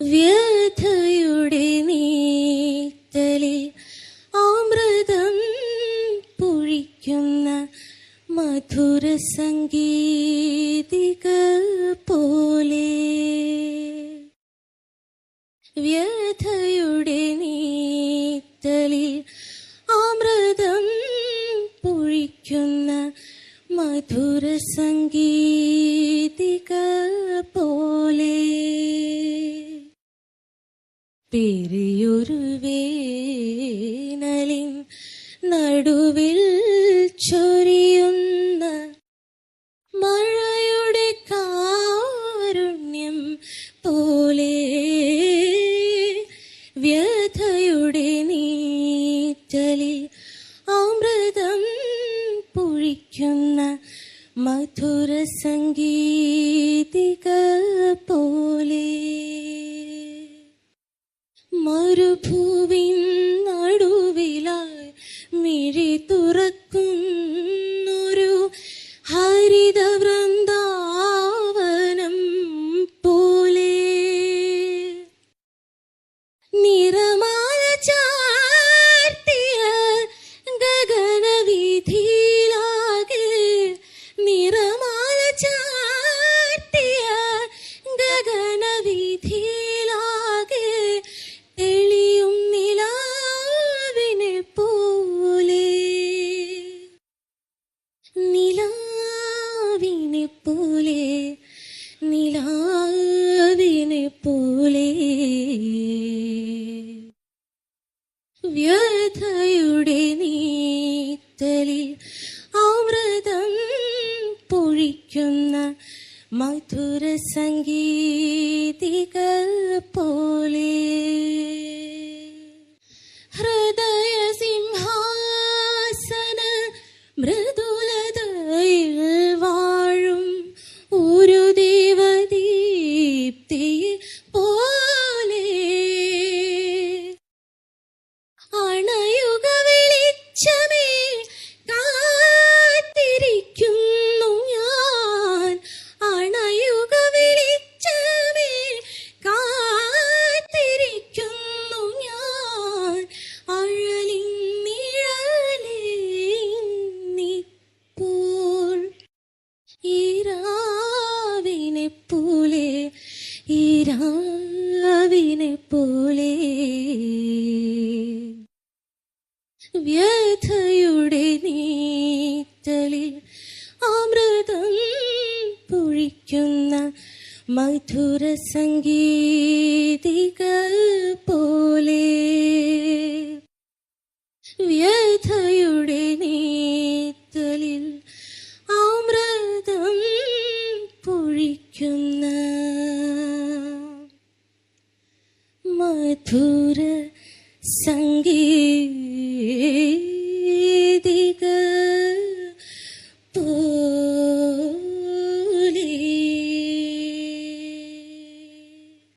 വ്യഥയുടെ നീത്തലിൽ അമൃതം പൊഴിക്കുന്ന മധുര സംഗീതിക പോലെ. വ്യഥയുടെ നീത്തലിൽ അമൃതം പൊഴിക്കുന്ന മധുര സംഗീതിക പെരിയൊരു വേനലിൻ നടുവിൽ ചൊരിയുന്ന മഴയുടെ കാരുണ്യം പോലെ വ്യഥയുടെ നീറ്റലിൽ അമൃതം പൊഴിക്കുന്ന മധുര സംഗീതിക പോലെ മരുഭൂവിൻ നടുവിലായി മിഴി തുറക്കുന്നൊരു നിലാവിനെ പോലെ നിലാവിനെ പോലെ വ്യഥയുടെ നീത്തലിൽ അമൃതം പൊഴിക്കുന്ന മധുര സംഗീതിക പോലെ. ഈരാവിനെ പോലെ വ്യഥയുടെ നീറ്റലിൽ അമൃതം പൊഴിക്കുന്ന മധുര സംഗീതിക പോലെ 불상기디가